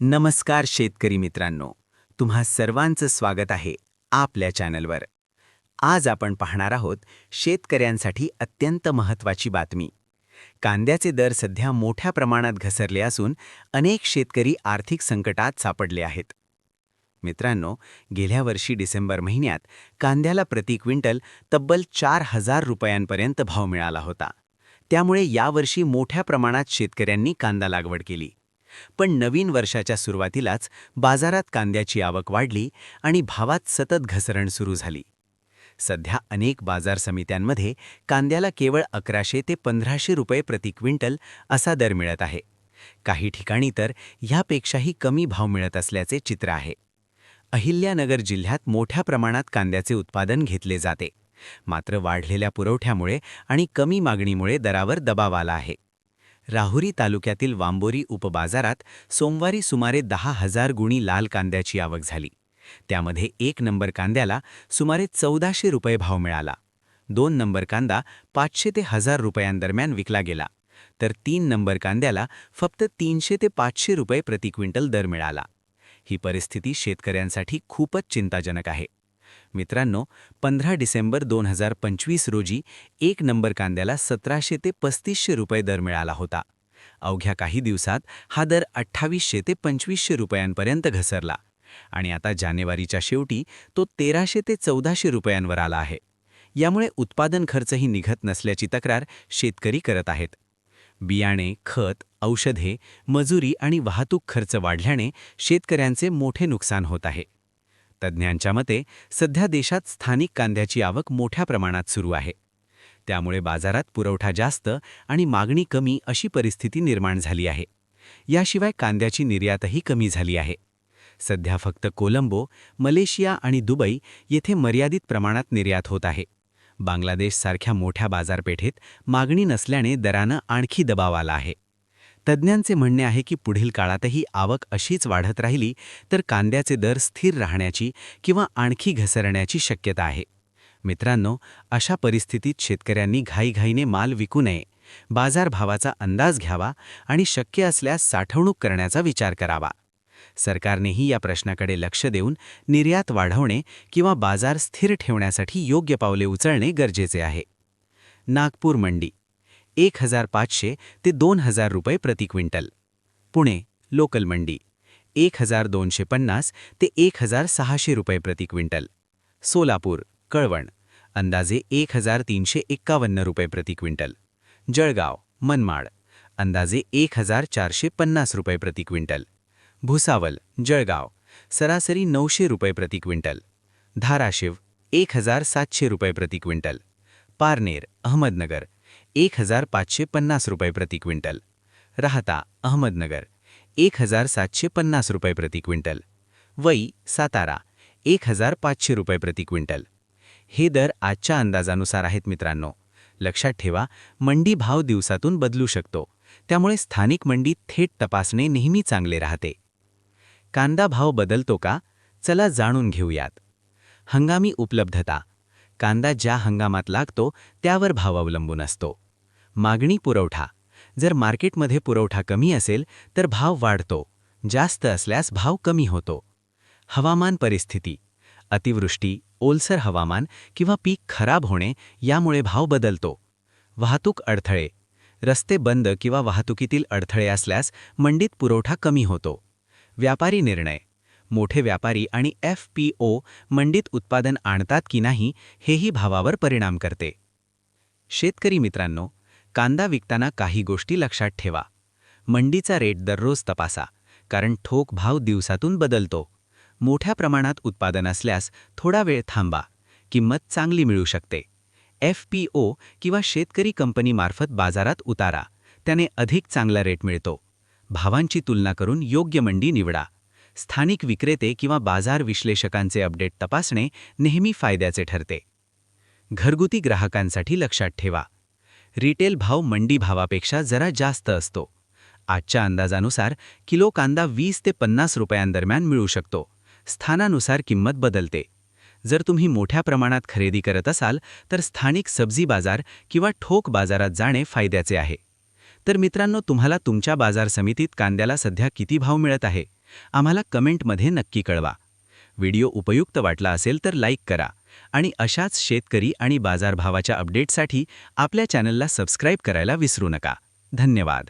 नमस्कार शेतकरी मित्रांनो तुम्हा सर्वांचं स्वागत आहे आपल्या चॅनलवर. आज आपण पाहणार आहोत शेतकऱ्यांसाठी अत्यंत महत्त्वाची बातमी. कांद्याचे दर सध्या मोठ्या प्रमाणात घसरले असून अनेक शेतकरी आर्थिक संकटात सापडले आहेत. मित्रांनो गेल्या वर्षी डिसेंबर महिन्यात कांद्याला प्रति क्विंटल तब्बल चार हजार रुपयांपर्यंत भाव मिळाला होता. त्यामुळे यावर्षी मोठ्या प्रमाणात शेतकऱ्यांनी कांदा लागवड केली. पण नवीन वर्षाच्या सुरुवातीलाच बाजारात कांद्याची आवक वाढली आणि भावात सतत घसरण सुरू झाली. सध्या अनेक बाजार समित्यांमध्ये कांद्याला केवळ अकराशे ते पंधराशे रुपये प्रति क्विंटल असा दर मिळत आहे. काही ठिकाणी तर ह्यापेक्षाही कमी भाव मिळत असल्याचे चित्र आहे. अहिल्यानगर जिल्ह्यात मोठ्या प्रमाणात कांद्याचे उत्पादन घेतले जाते. मात्र वाढलेल्या पुरवठ्यामुळे आणि कमी मागणीमुळे दरावर दबाव आला आहे. राहुरी तालुक्यातील वांबोरी उपबाजारात सोमवारी सुमारे दहा हजार गुणी लाल कांद्याची आवक झाली. त्यामध्ये एक नंबर कांद्याला सुमारे चौदाशे रुपये भाव मिळाला. दोन नंबर कांदा पाचशे ते हजार रुपयांदरम्यान विकला गेला. तर तीन नंबर कांद्याला फक्त तीनशे ते पाचशे रुपये प्रति क्विंटल दर मिळाला. ही परिस्थिती शेतकऱ्यांसाठी खूपच चिंताजनक आहे. मित्रांनो पंधरा डिसेंबर दोन हजार पंचवीस रोजी एक नंबर कांद्याला सतराशे ते पस्तीसशे रुपये दर मिळाला होता. अवघ्या काही दिवसात हा दर अठ्ठावीसशे ते पंचवीसशे रुपयांपर्यंत घसरला आणि आता जानेवारीच्या शेवटी तो तेराशे ते चौदाशे रुपयांवर आला आहे. यामुळे उत्पादन खर्चही निघत नसल्याची तक्रार शेतकरी करत आहेत. बियाणे खत औषधे मजुरी आणि वाहतूक खर्च वाढल्याने शेतकऱ्यांचे मोठे नुकसान होत आहे. तज्ज्ञांच्या मते सध्या देशात स्थानिक कांद्याची आवक मोठ्या प्रमाणात सुरू आहे. त्यामुळे बाजारात पुरवठा जास्त आणि मागणी कमी अशी परिस्थिती निर्माण झाली आहे. याशिवाय कांद्याची निर्यातही कमी झाली आहे. सध्या फक्त कोलंबो मलेशिया आणि दुबई येथे मर्यादित प्रमाणात निर्यात होत आहे. बांगलादेशसारख्या मोठ्या बाजारपेठेत मागणी नसल्याने दरानं आणखी दबाव आला आहे. तज्ज्ञांचे म्हणणे आहे की पुढील काळातही आवक अशीच वाढत राहिली तर कांद्याचे दर स्थिर राहण्याची किंवा आणखी घसरण्याची शक्यता आहे. मित्रांनो अशा परिस्थितीत शेतकऱ्यांनी घाईघाईने माल विकू नये. बाजारभावाचा अंदाज घ्यावा आणि शक्य असल्यास साठवणूक करण्याचा विचार करावा. सरकारनेही या प्रश्नाकडे लक्ष देऊन निर्यात वाढवणे किंवा बाजार स्थिर ठेवण्यासाठी योग्य पावले उचलणे गरजेचे आहे. नागपूर मंडी एक हजार पाचशे ते दोन हजार रुपये प्रति क्विंटल. पुणे लोकल मंडी. एक हजार दोनशे पन्नास ते एक हजार सहाशे रुपये प्रति क्विंटल. सोलापूर कळवण. अंदाजे एक हजार तीनशे एक्कावन्न रुपये प्रति क्विंटल. जळगाव मनमाड. अंदाजे एक हजार चारशे पन्नास रुपये प्रति क्विंटल. भुसावल जळगाव. सरासरी नऊशे रुपये प्रति क्विंटल. धाराशिव एक हजार सातशे रुपये प्रति क्विंटल. पारनेर अहमदनगर. एक हजार पाचशे पन्नास रुपये प्रति क्विंटल. राहता अहमदनगर. एक हजार सातशे पन्नास रुपये प्रति क्विंटल. वई सातारा. एक हजार पाचशे रुपये प्रति क्विंटल. हे दर आजच्या अंदाजानुसार आहेत मित्रांनो. लक्षात ठेवा मंडी भाव दिवसातून बदलू शकतो. त्यामुळे स्थानिक मंडी थेट तपासणे नेहमी चांगले राहते. कांदा भाव बदलतो का? चला जाणून घेऊयात. हंगामी उपलब्धता. कांदा ज्या हंगामात लागतो त्यावर भाव अवलंबून असतो. मागणी पुरवठा. जर मार्केटमध्ये पुरवठा कमी असेल तर भाव वाढतो. जास्त असल्यास भाव कमी होतो. हवामान परिस्थिती. अतिवृष्टी ओलसर हवामान किंवा पीक खराब होणे यामुळे भाव बदलतो. वाहतूक अडथळे. रस्ते बंद किंवा वाहतुकीतील अडथळे असल्यास मंडीत पुरवठा कमी होतो. व्यापारी निर्णय. मोठे व्यापारी आणि एफ पी ओ मंडीत उत्पादन आणतात की नाही हेही भावावर परिणाम करते. शेतकरी मित्रांनो कांदा विकताना काही गोष्टी लक्षात ठेवा. मंडीचा रेट दररोज तपासा कारण ठोक भाव दिवसातून बदलतो. मोठ्या प्रमाणात उत्पादन असल्यास थोडा वेळ थांबा. किंमत चांगली मिळू शकते. एफ पी ओ किंवा शेतकरी कंपनीमार्फत बाजारात उतारा. त्याने अधिक चांगला रेट मिळतो. भावांची तुलना करून योग्य मंडी निवडा. स्थानिक विक्रेते किंवा बाजार विश्लेषकांचे अपडेट तपासणे नेहमी फायद्याचे ठरते. घरगुती ग्राहकांसाठी लक्षात ठेवा. रिटेल भाव मंडी भावापेक्षा जरा जास्त असतो. आजच्या अंदाजानुसार किलो कांदा वीस ते पन्नास रुपयांदरम्यान मिळू शकतो. स्थानानुसार किंमत बदलते. जर तुम्ही मोठ्या प्रमाणात खरेदी करत असाल तर स्थानिक सब्जी बाजार किंवा ठोक बाजारात जाणे फायद्याचे आहे. तर मित्रांनो तुम्हाला तुमच्या बाजार समितीत कांद्याला सध्या किती भाव मिळत आहे? आम्हाला कमेंटमध्ये नक्की कळवा. व्हिडिओ उपयुक्त वाटला असेल तर लाईक करा. आणि अशाच शेतकरी आणि बाजारभावाच्या अपडेटसाठी आपल्या चॅनलला सबस्क्राईब करायला विसरू नका. धन्यवाद.